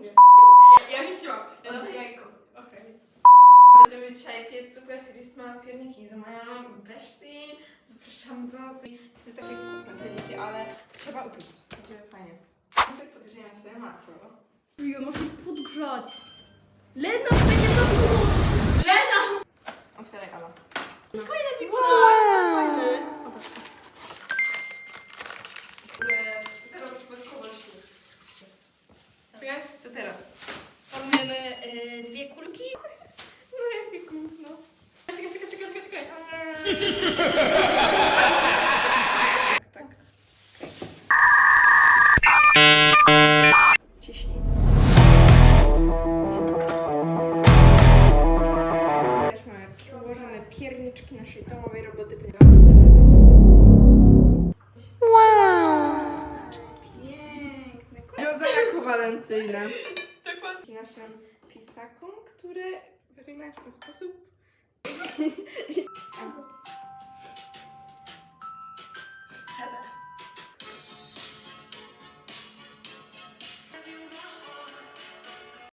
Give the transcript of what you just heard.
lubię. Ja, ja. Ja jajko. Okej. Będziemy dzisiaj piec super Christmas pierniki z moją bestii. Zapraszam was. Są takie kupne pierniki, ale trzeba upiec. Będzie fajnie. Najpierw podgrzejemy sobie masło. Rio, może ich podgrzać. Lena, To teraz. Formujemy y, dwie kulki. No jakie gówno. Czekaj, czekaj, czekaj, czekaj, czekaj. Tak, tak. Ciśnij. Też mamy ułożone pierniczki naszej domowej roboty. Wiązania kowalencyjne. Dokładnie. Naszym pisakom, które wyglądają w ten sposób.